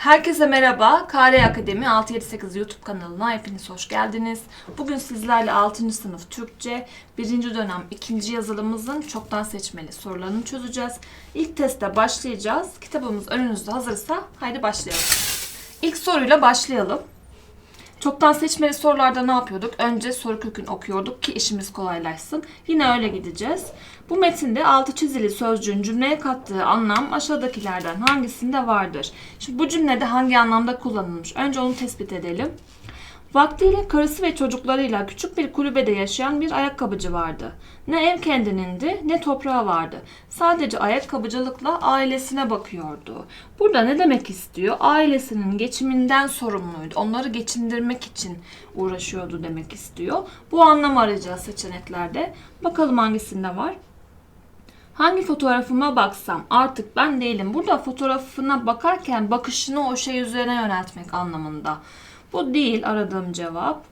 Herkese merhaba. KR Akademi 678 YouTube kanalına hepiniz hoş geldiniz. Bugün sizlerle 6. sınıf Türkçe 1. dönem 2. yazılımımızın çoktan seçmeli sorularını çözeceğiz. İlk teste başlayacağız. Kitabımız önünüzde hazırsa haydi başlayalım. İlk soruyla başlayalım. Çoktan seçmeli sorularda ne yapıyorduk? Önce soru kökünü okuyorduk ki işimiz kolaylaşsın. Yine öyle gideceğiz. Bu metinde altı çizili sözcüğün cümleye kattığı anlam aşağıdakilerden hangisinde vardır? Şimdi bu cümlede hangi anlamda kullanılmış? Önce onu tespit edelim. Vaktiyle karısı ve çocuklarıyla küçük bir kulübede yaşayan bir ayakkabıcı vardı. Ne ev kendinindi ne toprağı vardı. Sadece ayakkabıcılıkla ailesine bakıyordu. Burada ne demek istiyor? Ailesinin geçiminden sorumluydu. Onları geçindirmek için uğraşıyordu demek istiyor. Bu anlam arayacağız seçeneklerde. Bakalım hangisinde var? Hangi fotoğrafıma baksam artık ben değilim. Burada fotoğrafına bakarken bakışını o şey üzerine yöneltmek anlamında. Bu değil aradığım cevap.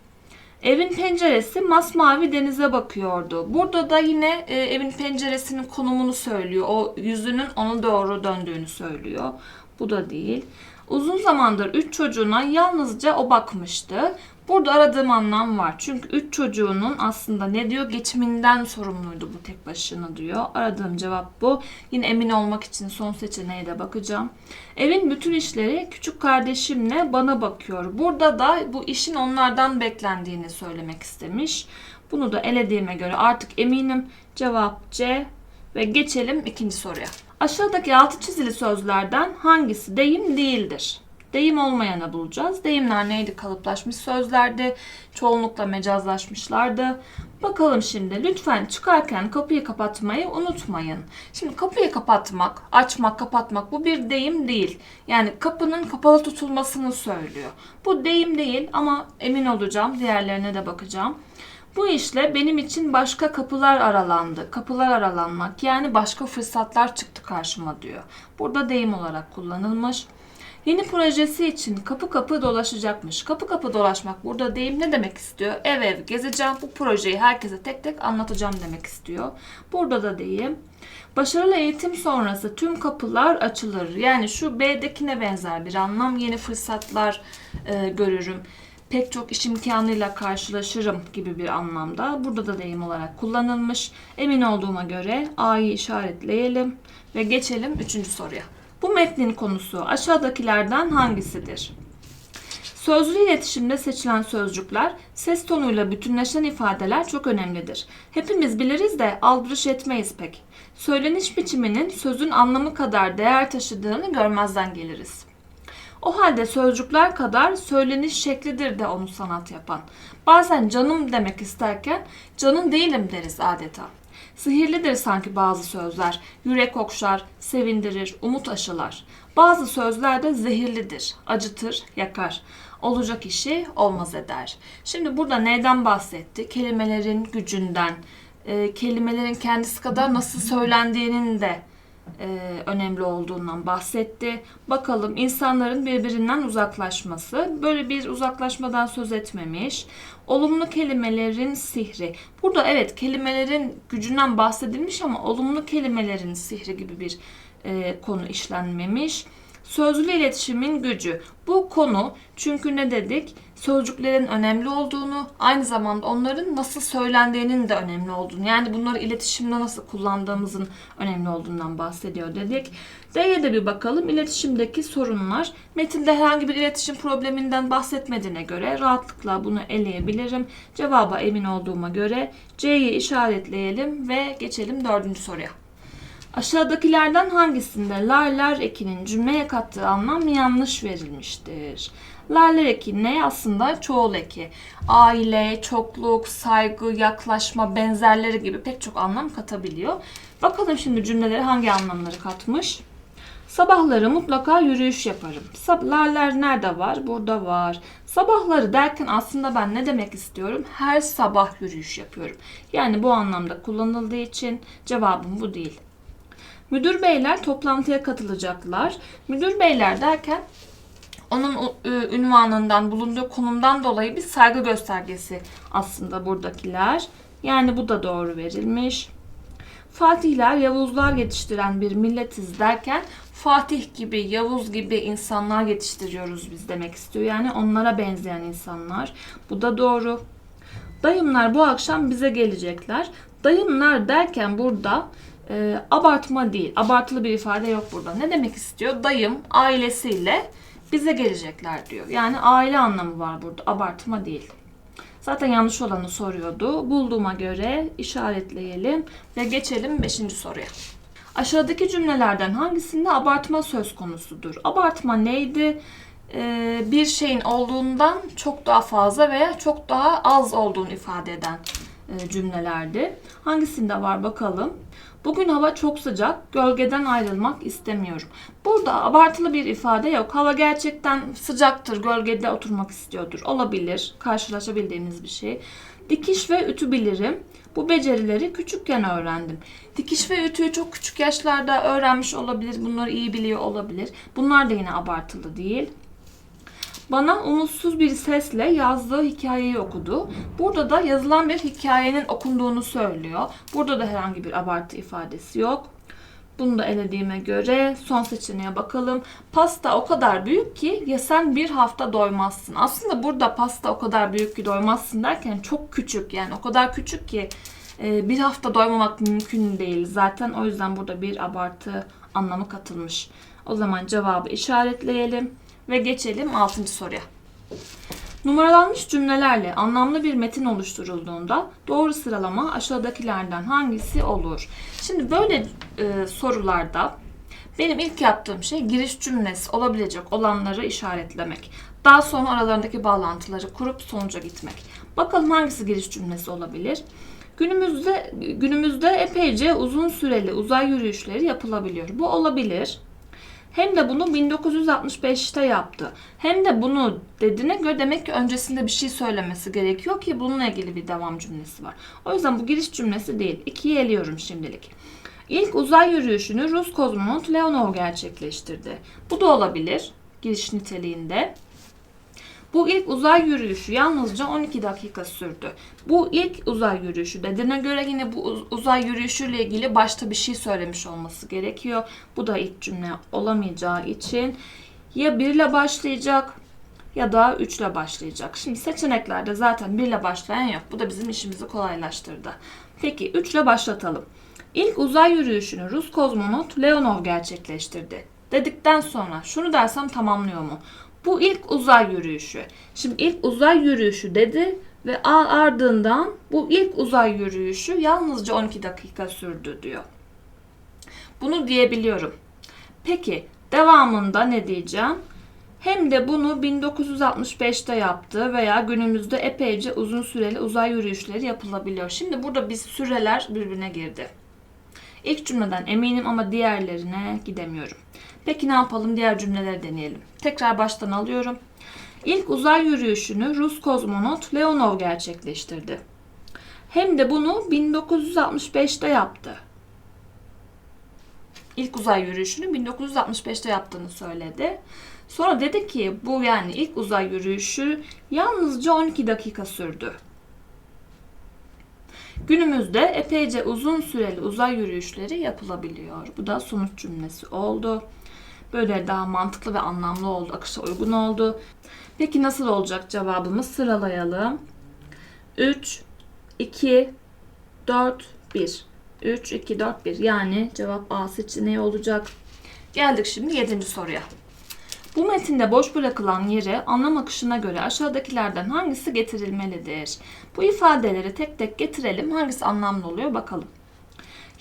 Evin penceresi masmavi denize bakıyordu. Burada da yine e, evin penceresinin konumunu söylüyor. O yüzünün ona doğru döndüğünü söylüyor. Bu da değil. Uzun zamandır üç çocuğuna yalnızca o bakmıştı. Burada aradığım anlam var. Çünkü üç çocuğunun aslında ne diyor? Geçiminden sorumluydu bu tek başına diyor. Aradığım cevap bu. Yine emin olmak için son seçeneğe de bakacağım. Evin bütün işleri küçük kardeşimle bana bakıyor. Burada da bu işin onlardan beklendiğini söylemek istemiş. Bunu da elediğime göre artık eminim. Cevap C ve geçelim ikinci soruya. Aşağıdaki altı çizili sözlerden hangisi deyim değildir? Deyim olmayanı bulacağız. Deyimler neydi? Kalıplaşmış sözlerdi. Çoğunlukla mecazlaşmışlardı. Bakalım şimdi lütfen çıkarken kapıyı kapatmayı unutmayın. Şimdi kapıyı kapatmak, açmak, kapatmak bu bir deyim değil. Yani kapının kapalı tutulmasını söylüyor. Bu deyim değil ama emin olacağım. Diğerlerine de bakacağım. Bu işle benim için başka kapılar aralandı. Kapılar aralanmak yani başka fırsatlar çıktı karşıma diyor. Burada deyim olarak kullanılmış. Yeni projesi için kapı kapı dolaşacakmış. Kapı kapı dolaşmak burada deyim ne demek istiyor? Ev ev gezeceğim. Bu projeyi herkese tek tek anlatacağım demek istiyor. Burada da deyim. Başarılı eğitim sonrası tüm kapılar açılır. Yani şu B'dekine benzer bir anlam. Yeni fırsatlar e, görürüm pek çok iş imkanıyla karşılaşırım gibi bir anlamda. Burada da deyim olarak kullanılmış. Emin olduğuma göre A'yı işaretleyelim ve geçelim üçüncü soruya. Bu metnin konusu aşağıdakilerden hangisidir? Sözlü iletişimde seçilen sözcükler, ses tonuyla bütünleşen ifadeler çok önemlidir. Hepimiz biliriz de aldırış etmeyiz pek. Söyleniş biçiminin sözün anlamı kadar değer taşıdığını görmezden geliriz. O halde sözcükler kadar söyleniş şeklidir de onu sanat yapan. Bazen canım demek isterken canın değilim deriz adeta. Sihirlidir sanki bazı sözler. Yürek okşar, sevindirir, umut aşılar. Bazı sözler de zehirlidir, acıtır, yakar. Olacak işi olmaz eder. Şimdi burada neyden bahsetti? Kelimelerin gücünden, e, kelimelerin kendisi kadar nasıl söylendiğinin de e, önemli olduğundan bahsetti. Bakalım insanların birbirinden uzaklaşması. Böyle bir uzaklaşmadan söz etmemiş. Olumlu kelimelerin sihri. Burada evet kelimelerin gücünden bahsedilmiş ama olumlu kelimelerin sihri gibi bir e, konu işlenmemiş. Sözlü iletişimin gücü. Bu konu çünkü ne dedik? Sözcüklerin önemli olduğunu, aynı zamanda onların nasıl söylendiğinin de önemli olduğunu, yani bunları iletişimde nasıl kullandığımızın önemli olduğundan bahsediyor dedik. D'ye de bir bakalım. İletişimdeki sorunlar. Metinde herhangi bir iletişim probleminden bahsetmediğine göre rahatlıkla bunu eleyebilirim. Cevaba emin olduğuma göre C'yi işaretleyelim ve geçelim dördüncü soruya. Aşağıdakilerden hangisinde larler ekinin cümleye kattığı anlam yanlış verilmiştir? Larler eki ne? Aslında çoğul eki. Aile, çokluk, saygı, yaklaşma, benzerleri gibi pek çok anlam katabiliyor. Bakalım şimdi cümleleri hangi anlamları katmış? Sabahları mutlaka yürüyüş yaparım. Sabahlar nerede var? Burada var. Sabahları derken aslında ben ne demek istiyorum? Her sabah yürüyüş yapıyorum. Yani bu anlamda kullanıldığı için cevabım bu değil. Müdür beyler toplantıya katılacaklar. Müdür beyler derken onun e, ünvanından, bulunduğu konumdan dolayı bir saygı göstergesi aslında buradakiler. Yani bu da doğru verilmiş. Fatihler, Yavuzlar yetiştiren bir milletiz derken Fatih gibi, Yavuz gibi insanlar yetiştiriyoruz biz demek istiyor. Yani onlara benzeyen insanlar. Bu da doğru. Dayımlar bu akşam bize gelecekler. Dayımlar derken burada e, abartma değil. Abartılı bir ifade yok burada. Ne demek istiyor? Dayım ailesiyle bize gelecekler diyor. Yani aile anlamı var burada. Abartma değil. Zaten yanlış olanı soruyordu. Bulduğuma göre işaretleyelim ve geçelim 5. soruya. Aşağıdaki cümlelerden hangisinde abartma söz konusudur? Abartma neydi? Ee, bir şeyin olduğundan çok daha fazla veya çok daha az olduğunu ifade eden e, cümlelerdi. Hangisinde var bakalım. Bugün hava çok sıcak, gölgeden ayrılmak istemiyorum. Burada abartılı bir ifade yok. Hava gerçekten sıcaktır, gölgede oturmak istiyordur. Olabilir, karşılaşabildiğimiz bir şey. Dikiş ve ütü bilirim. Bu becerileri küçükken öğrendim. Dikiş ve ütüyü çok küçük yaşlarda öğrenmiş olabilir. Bunları iyi biliyor olabilir. Bunlar da yine abartılı değil. Bana umutsuz bir sesle yazdığı hikayeyi okudu. Burada da yazılan bir hikayenin okunduğunu söylüyor. Burada da herhangi bir abartı ifadesi yok. Bunu da elediğime göre son seçeneğe bakalım. Pasta o kadar büyük ki ya sen bir hafta doymazsın. Aslında burada pasta o kadar büyük ki doymazsın derken çok küçük yani o kadar küçük ki e, bir hafta doymamak mümkün değil. Zaten o yüzden burada bir abartı anlamı katılmış. O zaman cevabı işaretleyelim ve geçelim 6. soruya. Numaralanmış cümlelerle anlamlı bir metin oluşturulduğunda doğru sıralama aşağıdakilerden hangisi olur? Şimdi böyle e, sorularda benim ilk yaptığım şey giriş cümlesi olabilecek olanları işaretlemek. Daha sonra aralarındaki bağlantıları kurup sonuca gitmek. Bakalım hangisi giriş cümlesi olabilir? Günümüzde günümüzde epeyce uzun süreli uzay yürüyüşleri yapılabiliyor. Bu olabilir. Hem de bunu 1965'te yaptı. Hem de bunu dediğine göre demek ki öncesinde bir şey söylemesi gerekiyor ki bununla ilgili bir devam cümlesi var. O yüzden bu giriş cümlesi değil. İkiyi eliyorum şimdilik. İlk uzay yürüyüşünü Rus kozmonot Leonov gerçekleştirdi. Bu da olabilir giriş niteliğinde. Bu ilk uzay yürüyüşü yalnızca 12 dakika sürdü. Bu ilk uzay yürüyüşü dediğine göre yine bu uz- uzay yürüyüşüyle ilgili başta bir şey söylemiş olması gerekiyor. Bu da ilk cümle olamayacağı için ya 1 ile başlayacak ya da 3 ile başlayacak. Şimdi seçeneklerde zaten 1 ile başlayan yok. Bu da bizim işimizi kolaylaştırdı. Peki 3 ile başlatalım. İlk uzay yürüyüşünü Rus kozmonot Leonov gerçekleştirdi. Dedikten sonra şunu dersem tamamlıyor mu? Bu ilk uzay yürüyüşü. Şimdi ilk uzay yürüyüşü dedi ve ardından bu ilk uzay yürüyüşü yalnızca 12 dakika sürdü diyor. Bunu diyebiliyorum. Peki devamında ne diyeceğim? Hem de bunu 1965'te yaptı veya günümüzde epeyce uzun süreli uzay yürüyüşleri yapılabiliyor. Şimdi burada biz süreler birbirine girdi. İlk cümleden eminim ama diğerlerine gidemiyorum. Peki ne yapalım? Diğer cümleleri deneyelim. Tekrar baştan alıyorum. İlk uzay yürüyüşünü Rus kozmonot Leonov gerçekleştirdi. Hem de bunu 1965'te yaptı. İlk uzay yürüyüşünü 1965'te yaptığını söyledi. Sonra dedi ki bu yani ilk uzay yürüyüşü yalnızca 12 dakika sürdü. Günümüzde epeyce uzun süreli uzay yürüyüşleri yapılabiliyor. Bu da sonuç cümlesi oldu. Böyle daha mantıklı ve anlamlı oldu, akışa uygun oldu. Peki nasıl olacak cevabımız? Sıralayalım. 3, 2, 4, 1. 3, 2, 4, 1. Yani cevap A seçeneği olacak. Geldik şimdi 7. soruya. Bu metinde boş bırakılan yere anlam akışına göre aşağıdakilerden hangisi getirilmelidir? Bu ifadeleri tek tek getirelim. Hangisi anlamlı oluyor bakalım.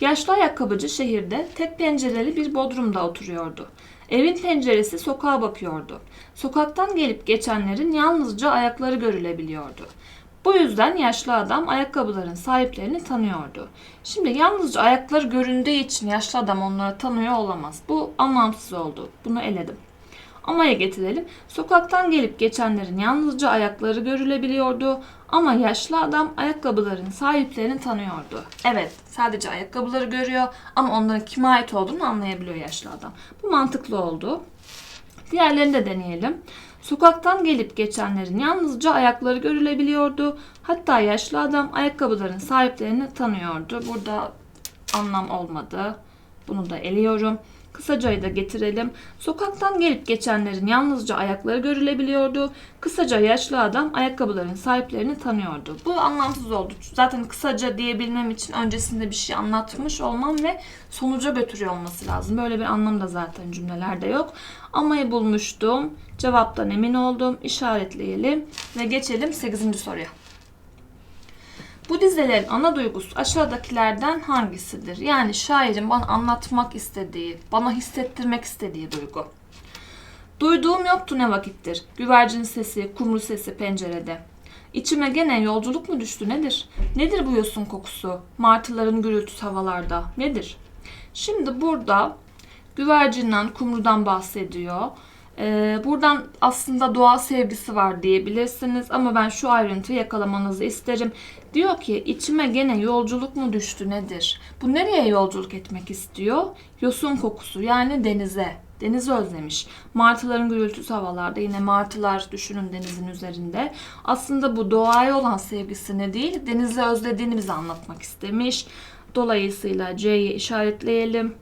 Yaşlı ayakkabıcı şehirde tek pencereli bir bodrumda oturuyordu. Evin penceresi sokağa bakıyordu. Sokaktan gelip geçenlerin yalnızca ayakları görülebiliyordu. Bu yüzden yaşlı adam ayakkabıların sahiplerini tanıyordu. Şimdi yalnızca ayakları göründüğü için yaşlı adam onları tanıyor olamaz. Bu anlamsız oldu. Bunu eledim. Ama'ya getirelim. Sokaktan gelip geçenlerin yalnızca ayakları görülebiliyordu ama yaşlı adam ayakkabıların sahiplerini tanıyordu. Evet, sadece ayakkabıları görüyor ama onların kime ait olduğunu anlayabiliyor yaşlı adam. Bu mantıklı oldu. Diğerlerini de deneyelim. Sokaktan gelip geçenlerin yalnızca ayakları görülebiliyordu. Hatta yaşlı adam ayakkabıların sahiplerini tanıyordu. Burada anlam olmadı. Bunu da eliyorum. Kısacayı da getirelim. Sokaktan gelip geçenlerin yalnızca ayakları görülebiliyordu. Kısaca yaşlı adam ayakkabıların sahiplerini tanıyordu. Bu anlamsız oldu. Zaten kısaca diyebilmem için öncesinde bir şey anlatmış olmam ve sonuca götürüyor olması lazım. Böyle bir anlam da zaten cümlelerde yok. Amayı bulmuştum. Cevaptan emin oldum. İşaretleyelim ve geçelim 8. soruya. Bu dizelerin ana duygusu aşağıdakilerden hangisidir? Yani şairin bana anlatmak istediği, bana hissettirmek istediği duygu. Duyduğum yoktu ne vakittir. Güvercin sesi, kumru sesi pencerede. İçime gene yolculuk mu düştü nedir? Nedir bu yosun kokusu? Martıların gürültüsü havalarda. Nedir? Şimdi burada güvercinden, kumrudan bahsediyor. Ee, buradan aslında doğa sevgisi var diyebilirsiniz ama ben şu ayrıntıyı yakalamanızı isterim. Diyor ki içime gene yolculuk mu düştü nedir? Bu nereye yolculuk etmek istiyor? Yosun kokusu yani denize. Denizi özlemiş. Martıların gürültüsü havalarda yine martılar düşünün denizin üzerinde. Aslında bu doğaya olan sevgisini değil denizi özlediğini bize anlatmak istemiş. Dolayısıyla C'yi işaretleyelim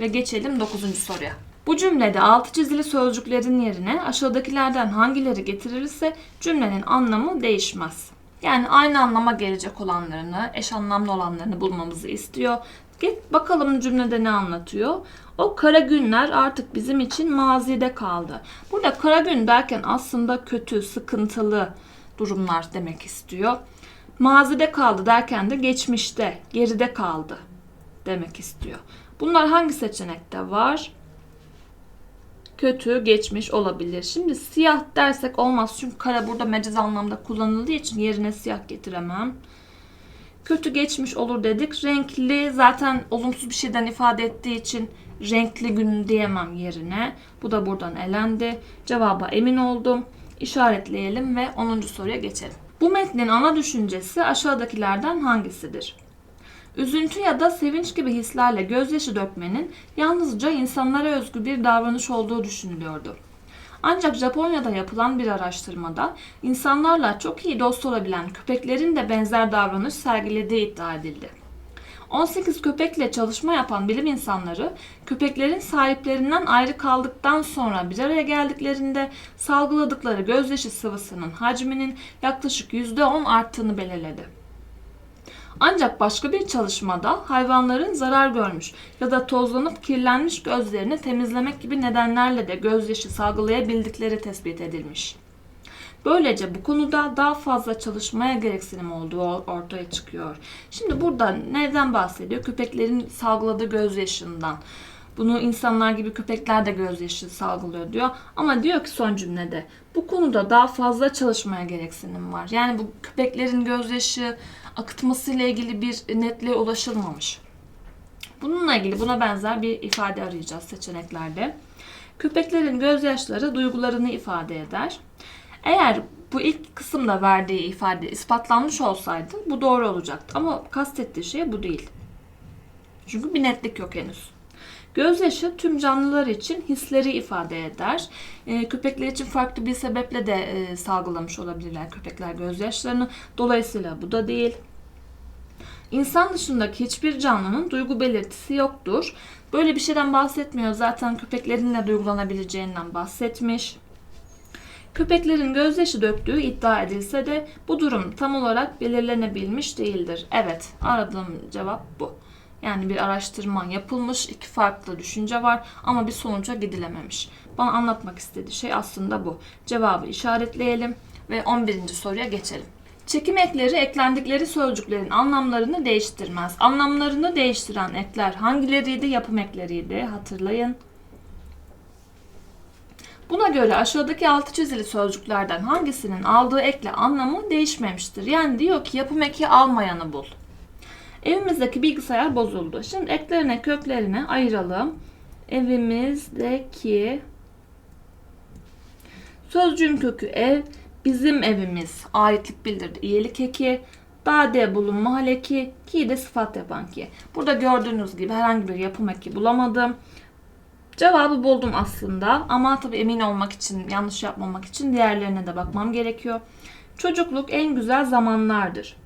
ve geçelim 9. soruya. Bu cümlede altı çizili sözcüklerin yerine aşağıdakilerden hangileri getirilirse cümlenin anlamı değişmez. Yani aynı anlama gelecek olanlarını, eş anlamlı olanlarını bulmamızı istiyor. Git bakalım cümlede ne anlatıyor. O kara günler artık bizim için mazide kaldı. Burada kara gün derken aslında kötü, sıkıntılı durumlar demek istiyor. Mazide kaldı derken de geçmişte, geride kaldı demek istiyor. Bunlar hangi seçenekte var? Kötü geçmiş olabilir. Şimdi siyah dersek olmaz çünkü kara burada mecaz anlamda kullanıldığı için yerine siyah getiremem. Kötü geçmiş olur dedik. Renkli zaten olumsuz bir şeyden ifade ettiği için renkli gün diyemem yerine. Bu da buradan elendi. Cevaba emin oldum. İşaretleyelim ve 10. soruya geçelim. Bu metnin ana düşüncesi aşağıdakilerden hangisidir? Üzüntü ya da sevinç gibi hislerle gözyaşı dökmenin yalnızca insanlara özgü bir davranış olduğu düşünülüyordu. Ancak Japonya'da yapılan bir araştırmada insanlarla çok iyi dost olabilen köpeklerin de benzer davranış sergilediği iddia edildi. 18 köpekle çalışma yapan bilim insanları köpeklerin sahiplerinden ayrı kaldıktan sonra bir araya geldiklerinde salgıladıkları gözyaşı sıvısının hacminin yaklaşık %10 arttığını belirledi. Ancak başka bir çalışmada hayvanların zarar görmüş ya da tozlanıp kirlenmiş gözlerini temizlemek gibi nedenlerle de gözyaşı salgılayabildikleri tespit edilmiş. Böylece bu konuda daha fazla çalışmaya gereksinim olduğu ortaya çıkıyor. Şimdi burada neden bahsediyor? Köpeklerin salgıladığı gözyaşından. Bunu insanlar gibi köpekler de gözyaşı salgılıyor diyor. Ama diyor ki son cümlede bu konuda daha fazla çalışmaya gereksinim var. Yani bu köpeklerin gözyaşı akıtmasıyla ilgili bir netliğe ulaşılmamış. Bununla ilgili buna benzer bir ifade arayacağız seçeneklerde. Köpeklerin gözyaşları duygularını ifade eder. Eğer bu ilk kısımda verdiği ifade ispatlanmış olsaydı bu doğru olacaktı. Ama kastettiği şey bu değil. Çünkü bir netlik yok henüz. Gözyaşı tüm canlılar için hisleri ifade eder. E, köpekler için farklı bir sebeple de e, salgılamış olabilirler köpekler gözyaşlarını. Dolayısıyla bu da değil. İnsan dışındaki hiçbir canlının duygu belirtisi yoktur. Böyle bir şeyden bahsetmiyor. Zaten köpeklerin de duygulanabileceğinden bahsetmiş. Köpeklerin gözyaşı döktüğü iddia edilse de bu durum tam olarak belirlenebilmiş değildir. Evet, aradığım cevap bu. Yani bir araştırma yapılmış, iki farklı düşünce var ama bir sonuca gidilememiş. Bana anlatmak istediği şey aslında bu. Cevabı işaretleyelim ve 11. soruya geçelim. Çekim ekleri eklendikleri sözcüklerin anlamlarını değiştirmez. Anlamlarını değiştiren ekler hangileriydi? Yapım ekleriydi. Hatırlayın. Buna göre aşağıdaki altı çizili sözcüklerden hangisinin aldığı ekle anlamı değişmemiştir. Yani diyor ki yapım eki almayanı bul. Evimizdeki bilgisayar bozuldu. Şimdi eklerine köklerine ayıralım. Evimizdeki sözcüğün kökü ev, bizim evimiz aitlik bildirdi. İyilik eki, dade bulunma hal eki, ki de sıfat yapan ki. Burada gördüğünüz gibi herhangi bir yapım eki bulamadım. Cevabı buldum aslında ama tabii emin olmak için, yanlış yapmamak için diğerlerine de bakmam gerekiyor. Çocukluk en güzel zamanlardır.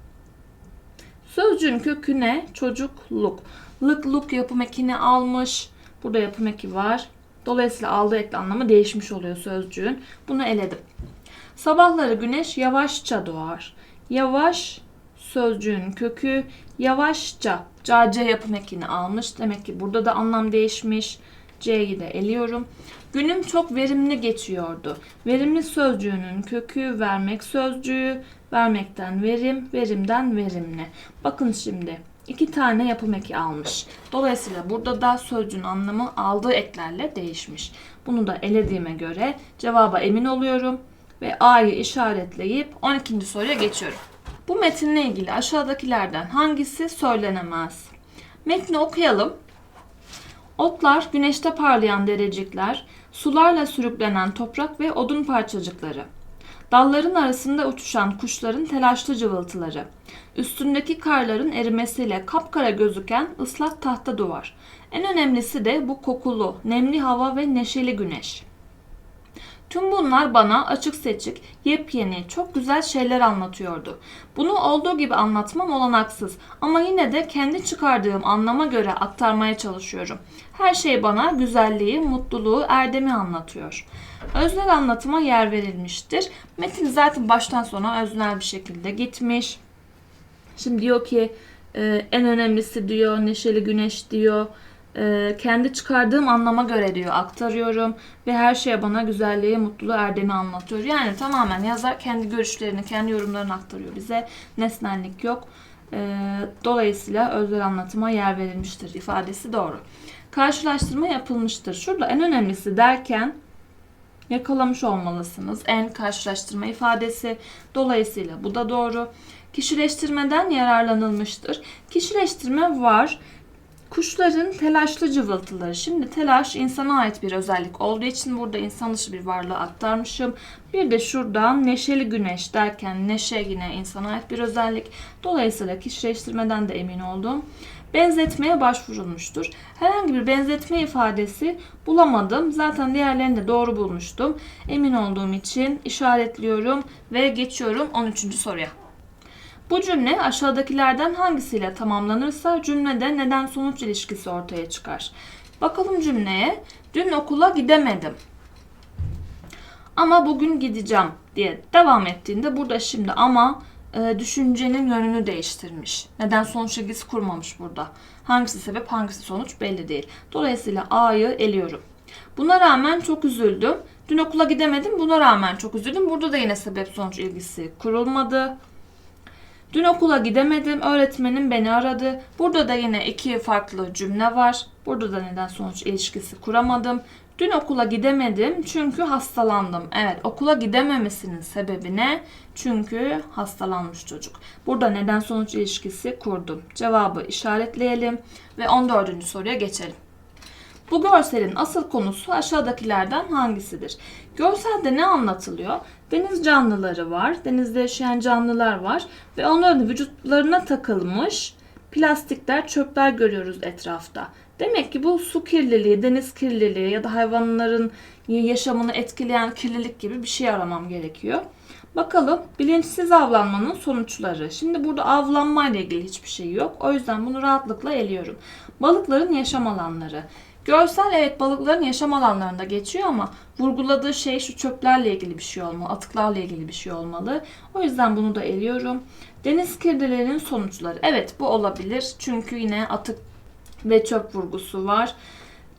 Sözcüğün kökü ne? Çocukluk. Lık luk yapım ekini almış. Burada yapım eki var. Dolayısıyla aldığı ekli anlamı değişmiş oluyor sözcüğün. Bunu eledim. Sabahları güneş yavaşça doğar. Yavaş sözcüğün kökü yavaşça. C yapım ekini almış. Demek ki burada da anlam değişmiş. C'yi de eliyorum. Günüm çok verimli geçiyordu. Verimli sözcüğünün kökü vermek sözcüğü. Vermekten verim, verimden verimli. Bakın şimdi iki tane yapım eki almış. Dolayısıyla burada da sözcüğün anlamı aldığı eklerle değişmiş. Bunu da elediğime göre cevaba emin oluyorum ve A'yı işaretleyip 12. soruya geçiyorum. Bu metinle ilgili aşağıdakilerden hangisi söylenemez? Metni okuyalım. Otlar, güneşte parlayan derecikler, sularla sürüklenen toprak ve odun parçacıkları. Dalların arasında uçuşan kuşların telaşlı cıvıltıları. Üstündeki karların erimesiyle kapkara gözüken ıslak tahta duvar. En önemlisi de bu kokulu, nemli hava ve neşeli güneş. Tüm bunlar bana açık seçik, yepyeni, çok güzel şeyler anlatıyordu. Bunu olduğu gibi anlatmam olanaksız ama yine de kendi çıkardığım anlama göre aktarmaya çalışıyorum. Her şey bana güzelliği, mutluluğu, erdemi anlatıyor. Öznel anlatıma yer verilmiştir. Metin zaten baştan sona öznel bir şekilde gitmiş. Şimdi diyor ki e, en önemlisi diyor, neşeli güneş diyor. E, kendi çıkardığım anlama göre diyor aktarıyorum ve her şey bana güzelliği, mutluluğu, erdemi anlatıyor. Yani tamamen yazar kendi görüşlerini, kendi yorumlarını aktarıyor bize. Nesnellik yok. E, dolayısıyla özel anlatıma yer verilmiştir ifadesi doğru. Karşılaştırma yapılmıştır. Şurada en önemlisi derken yakalamış olmalısınız. En karşılaştırma ifadesi. Dolayısıyla bu da doğru. Kişileştirmeden yararlanılmıştır. Kişileştirme var. Kuşların telaşlı cıvıltıları. Şimdi telaş insana ait bir özellik olduğu için burada insan dışı bir varlığı aktarmışım. Bir de şuradan neşeli güneş derken neşe yine insana ait bir özellik. Dolayısıyla kişileştirmeden de emin oldum. Benzetmeye başvurulmuştur. Herhangi bir benzetme ifadesi bulamadım. Zaten diğerlerini de doğru bulmuştum. Emin olduğum için işaretliyorum ve geçiyorum 13. soruya. Bu cümle aşağıdakilerden hangisiyle tamamlanırsa cümlede neden sonuç ilişkisi ortaya çıkar. Bakalım cümleye. Dün okula gidemedim. Ama bugün gideceğim diye devam ettiğinde burada şimdi ama e, düşüncenin yönünü değiştirmiş. Neden sonuç ilgisi kurmamış burada. Hangisi sebep hangisi sonuç belli değil. Dolayısıyla A'yı eliyorum. Buna rağmen çok üzüldüm. Dün okula gidemedim. Buna rağmen çok üzüldüm. Burada da yine sebep sonuç ilgisi kurulmadı. Dün okula gidemedim. Öğretmenim beni aradı. Burada da yine iki farklı cümle var. Burada da neden sonuç ilişkisi kuramadım. Dün okula gidemedim çünkü hastalandım. Evet okula gidememesinin sebebi ne? Çünkü hastalanmış çocuk. Burada neden sonuç ilişkisi kurdum. Cevabı işaretleyelim ve 14. soruya geçelim. Bu görselin asıl konusu aşağıdakilerden hangisidir? Görselde ne anlatılıyor? Deniz canlıları var, denizde yaşayan canlılar var ve onların vücutlarına takılmış plastikler, çöpler görüyoruz etrafta. Demek ki bu su kirliliği, deniz kirliliği ya da hayvanların yaşamını etkileyen kirlilik gibi bir şey aramam gerekiyor. Bakalım bilinçsiz avlanmanın sonuçları. Şimdi burada avlanma ile ilgili hiçbir şey yok. O yüzden bunu rahatlıkla eliyorum. Balıkların yaşam alanları. Görsel evet balıkların yaşam alanlarında geçiyor ama vurguladığı şey şu çöplerle ilgili bir şey olmalı, atıklarla ilgili bir şey olmalı. O yüzden bunu da eliyorum. Deniz kirliliğinin sonuçları. Evet bu olabilir. Çünkü yine atık ve çöp vurgusu var.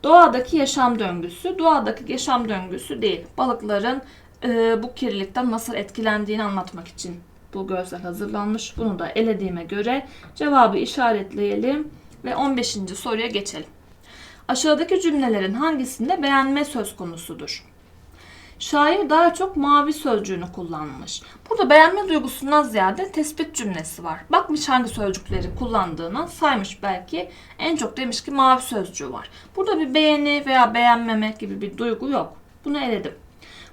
Doğadaki yaşam döngüsü. Doğadaki yaşam döngüsü değil. Balıkların e, bu kirlilikten nasıl etkilendiğini anlatmak için bu görsel hazırlanmış. Bunu da elediğime göre cevabı işaretleyelim ve 15. soruya geçelim. Aşağıdaki cümlelerin hangisinde beğenme söz konusudur? Şair daha çok mavi sözcüğünü kullanmış. Burada beğenme duygusundan ziyade tespit cümlesi var. Bakmış hangi sözcükleri kullandığına saymış belki. En çok demiş ki mavi sözcüğü var. Burada bir beğeni veya beğenmemek gibi bir duygu yok. Bunu eledim.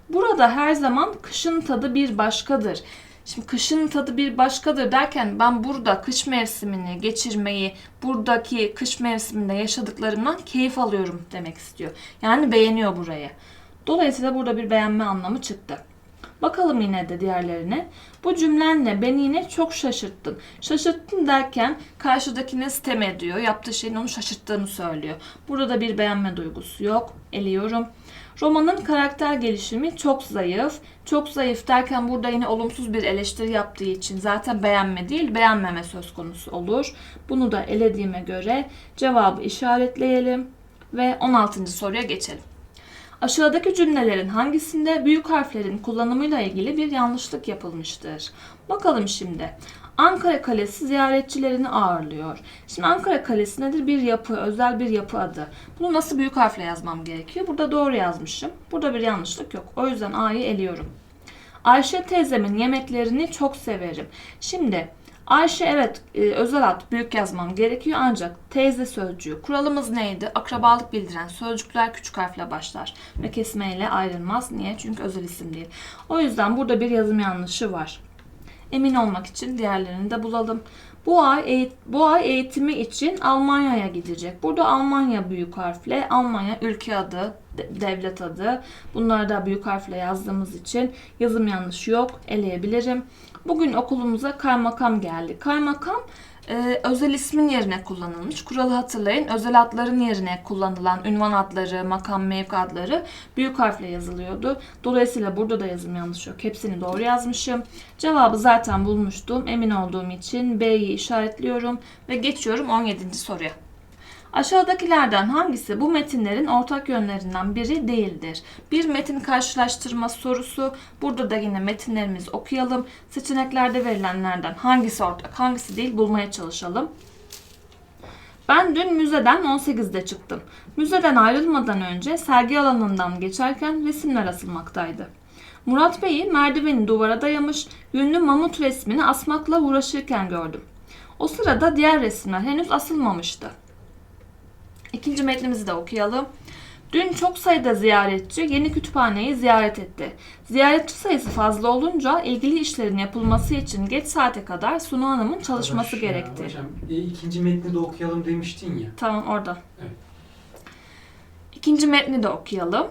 Burada her zaman kışın tadı bir başkadır. Şimdi kışın tadı bir başkadır derken ben burada kış mevsimini geçirmeyi, buradaki kış mevsiminde yaşadıklarımdan keyif alıyorum demek istiyor. Yani beğeniyor burayı. Dolayısıyla burada bir beğenme anlamı çıktı. Bakalım yine de diğerlerine. Bu cümlenle beni yine çok şaşırttın. Şaşırttın derken karşıdakine sitem ediyor. Yaptığı şeyin onu şaşırttığını söylüyor. Burada da bir beğenme duygusu yok. Eliyorum. Romanın karakter gelişimi çok zayıf. Çok zayıf derken burada yine olumsuz bir eleştiri yaptığı için zaten beğenme değil beğenmeme söz konusu olur. Bunu da elediğime göre cevabı işaretleyelim ve 16. soruya geçelim. Aşağıdaki cümlelerin hangisinde büyük harflerin kullanımıyla ilgili bir yanlışlık yapılmıştır? Bakalım şimdi. Ankara Kalesi ziyaretçilerini ağırlıyor. Şimdi Ankara Kalesi nedir? Bir yapı, özel bir yapı adı. Bunu nasıl büyük harfle yazmam gerekiyor? Burada doğru yazmışım. Burada bir yanlışlık yok. O yüzden A'yı eliyorum. Ayşe teyzemin yemeklerini çok severim. Şimdi Ayşe evet e, özel ad büyük yazmam gerekiyor ancak teyze sözcüğü kuralımız neydi? Akrabalık bildiren sözcükler küçük harfle başlar ve kesmeyle ayrılmaz. Niye? Çünkü özel isim değil. O yüzden burada bir yazım yanlışı var. Emin olmak için diğerlerini de bulalım. Bu ay bu ay eğitimi için Almanya'ya gidecek. Burada Almanya büyük harfle, Almanya ülke adı, de- devlet adı. Bunları da büyük harfle yazdığımız için yazım yanlışı yok. Eleyebilirim. Bugün okulumuza kaymakam geldi. Kaymakam e, özel ismin yerine kullanılmış. Kuralı hatırlayın. Özel adların yerine kullanılan ünvan adları, makam, mevki adları büyük harfle yazılıyordu. Dolayısıyla burada da yazım yanlış yok. Hepsini doğru yazmışım. Cevabı zaten bulmuştum. Emin olduğum için B'yi işaretliyorum ve geçiyorum 17. soruya. Aşağıdakilerden hangisi bu metinlerin ortak yönlerinden biri değildir? Bir metin karşılaştırma sorusu. Burada da yine metinlerimizi okuyalım. Seçeneklerde verilenlerden hangisi ortak, hangisi değil bulmaya çalışalım. Ben dün müzeden 18'de çıktım. Müzeden ayrılmadan önce sergi alanından geçerken resimler asılmaktaydı. Murat Bey'i merdiveni duvara dayamış yünlü mamut resmini asmakla uğraşırken gördüm. O sırada diğer resimler henüz asılmamıştı. İkinci metnimizi de okuyalım. Dün çok sayıda ziyaretçi yeni kütüphaneyi ziyaret etti. Ziyaretçi sayısı fazla olunca ilgili işlerin yapılması için geç saate kadar Sunu Hanım'ın çalışması Arkadaş ya, gerekti. Hocam e, ikinci metni de okuyalım demiştin ya. Tamam orada. Evet. İkinci metni de okuyalım.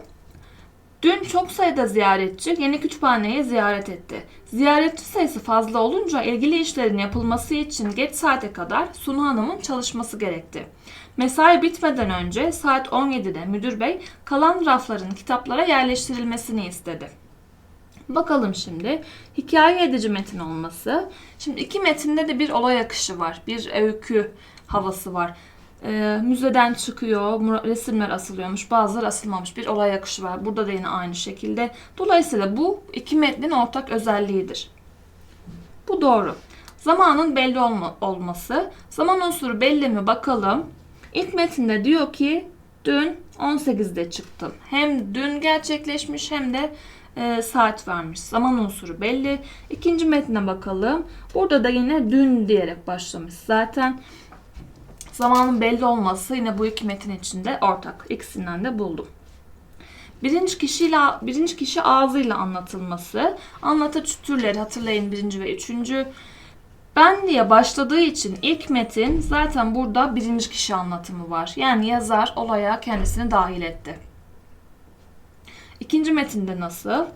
Dün çok sayıda ziyaretçi yeni kütüphaneyi ziyaret etti. Ziyaretçi sayısı fazla olunca ilgili işlerin yapılması için geç saate kadar Sunu Hanım'ın çalışması gerekti. Mesai bitmeden önce saat 17'de müdür bey kalan rafların kitaplara yerleştirilmesini istedi. Bakalım şimdi hikaye edici metin olması. Şimdi iki metinde de bir olay akışı var. Bir öykü havası var. Ee, müzeden çıkıyor, resimler asılıyormuş, bazıları asılmamış. Bir olay akışı var. Burada da yine aynı şekilde. Dolayısıyla bu iki metnin ortak özelliğidir. Bu doğru. Zamanın belli olma- olması. Zaman unsuru belli mi bakalım. İlk metinde diyor ki dün 18'de çıktım. Hem dün gerçekleşmiş hem de e, saat vermiş. Zaman unsuru belli. İkinci metne bakalım. Burada da yine dün diyerek başlamış. Zaten zamanın belli olması yine bu iki metin içinde ortak. İkisinden de buldum. Birinci kişiyle birinci kişi ağzıyla anlatılması. Anlatıcı türleri hatırlayın birinci ve üçüncü. Ben diye başladığı için ilk metin zaten burada birinci kişi anlatımı var. Yani yazar olaya kendisini dahil etti. İkinci metinde nasıl?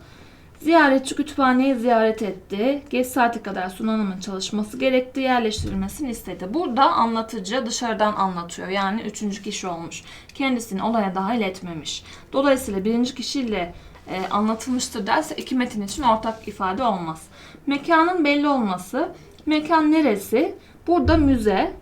Ziyaretçi kütüphaneyi ziyaret etti. Geç saate kadar Sunu Hanım'ın çalışması gerekti. Yerleştirilmesini istedi. Burada anlatıcı dışarıdan anlatıyor. Yani üçüncü kişi olmuş. Kendisini olaya dahil etmemiş. Dolayısıyla birinci kişiyle e, anlatılmıştır derse iki metin için ortak ifade olmaz. Mekanın belli olması. Mekan neresi? Burada müze.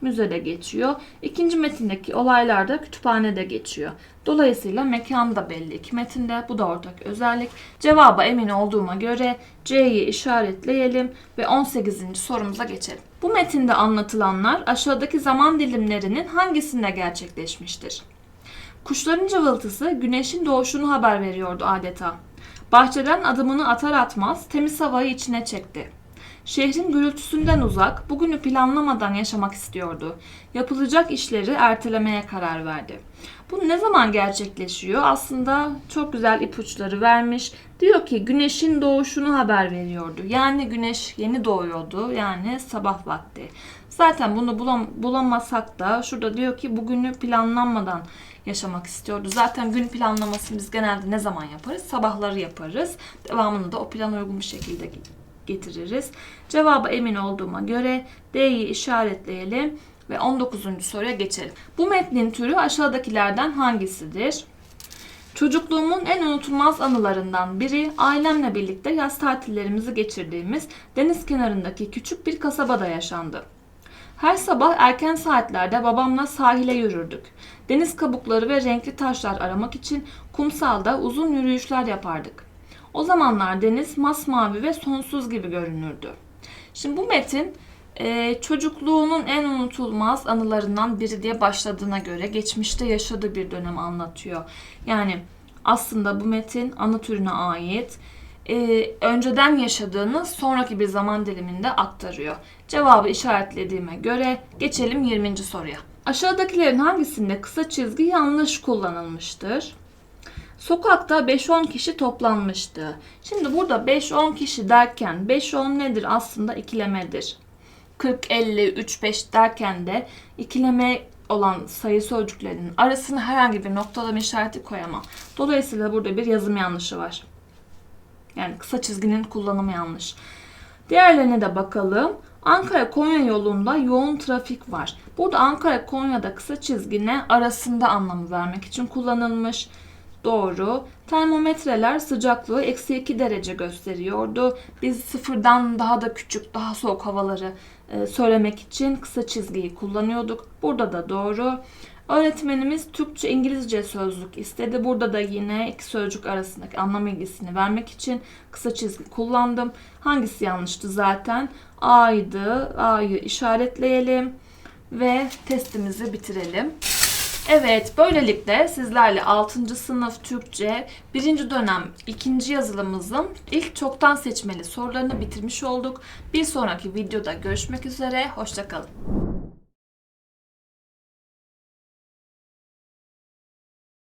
Müzede geçiyor. İkinci metindeki olaylarda kütüphanede geçiyor. Dolayısıyla mekan da belli iki metinde. Bu da ortak özellik. Cevaba emin olduğuma göre C'yi işaretleyelim ve 18. sorumuza geçelim. Bu metinde anlatılanlar aşağıdaki zaman dilimlerinin hangisinde gerçekleşmiştir? Kuşların cıvıltısı güneşin doğuşunu haber veriyordu adeta. Bahçeden adımını atar atmaz temiz havayı içine çekti. Şehrin gürültüsünden uzak, bugünü planlamadan yaşamak istiyordu. Yapılacak işleri ertelemeye karar verdi. Bu ne zaman gerçekleşiyor? Aslında çok güzel ipuçları vermiş. Diyor ki güneşin doğuşunu haber veriyordu. Yani güneş yeni doğuyordu. Yani sabah vakti. Zaten bunu bulam bulamasak da şurada diyor ki bugünü planlanmadan yaşamak istiyordu. Zaten gün planlamasını biz genelde ne zaman yaparız? Sabahları yaparız. Devamını da o plana uygun bir şekilde getiririz. Cevaba emin olduğuma göre D'yi işaretleyelim ve 19. soruya geçelim. Bu metnin türü aşağıdakilerden hangisidir? Çocukluğumun en unutulmaz anılarından biri ailemle birlikte yaz tatillerimizi geçirdiğimiz deniz kenarındaki küçük bir kasabada yaşandı. Her sabah erken saatlerde babamla sahile yürürdük. Deniz kabukları ve renkli taşlar aramak için kumsalda uzun yürüyüşler yapardık. O zamanlar deniz masmavi ve sonsuz gibi görünürdü. Şimdi bu metin e, çocukluğunun en unutulmaz anılarından biri diye başladığına göre geçmişte yaşadığı bir dönem anlatıyor. Yani aslında bu metin anı türüne ait. E, önceden yaşadığını sonraki bir zaman diliminde aktarıyor. Cevabı işaretlediğime göre geçelim 20. soruya. Aşağıdakilerin hangisinde kısa çizgi yanlış kullanılmıştır? Sokakta 5-10 kişi toplanmıştı. Şimdi burada 5-10 kişi derken 5-10 nedir? Aslında ikilemedir. 40, 50, 3, 5 derken de ikileme olan sayı sözcüklerinin arasına herhangi bir noktalama işareti koyamam. Dolayısıyla burada bir yazım yanlışı var. Yani kısa çizginin kullanımı yanlış. Diğerlerine de bakalım. Ankara-Konya yolunda yoğun trafik var. Burada Ankara-Konya'da kısa çizgine arasında anlamı vermek için kullanılmış. Doğru. Termometreler sıcaklığı eksi 2 derece gösteriyordu. Biz sıfırdan daha da küçük, daha soğuk havaları e, söylemek için kısa çizgiyi kullanıyorduk. Burada da doğru. Öğretmenimiz Türkçe İngilizce sözlük istedi. Burada da yine iki sözcük arasındaki anlam ilgisini vermek için kısa çizgi kullandım. Hangisi yanlıştı zaten? A'ydı. A'yı işaretleyelim ve testimizi bitirelim. Evet, böylelikle sizlerle 6. sınıf Türkçe 1. dönem 2. yazılımımızın ilk çoktan seçmeli sorularını bitirmiş olduk. Bir sonraki videoda görüşmek üzere, hoşçakalın.